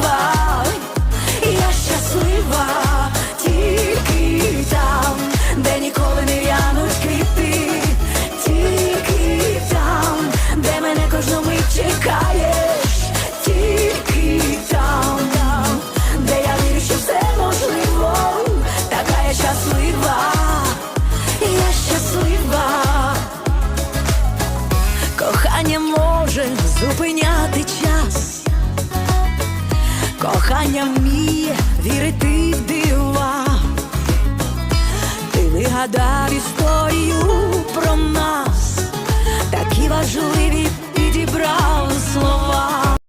щаслива, я щаслива, тільки там, де ніколи не в'януть квіти, тільки там, де мене кожну мить чекаєш, тільки там, де я вірю, що все можливо, така я щаслива, я щаслива, кохання може зупиняти кохання вміє вірити в дива. Ти вигадав історію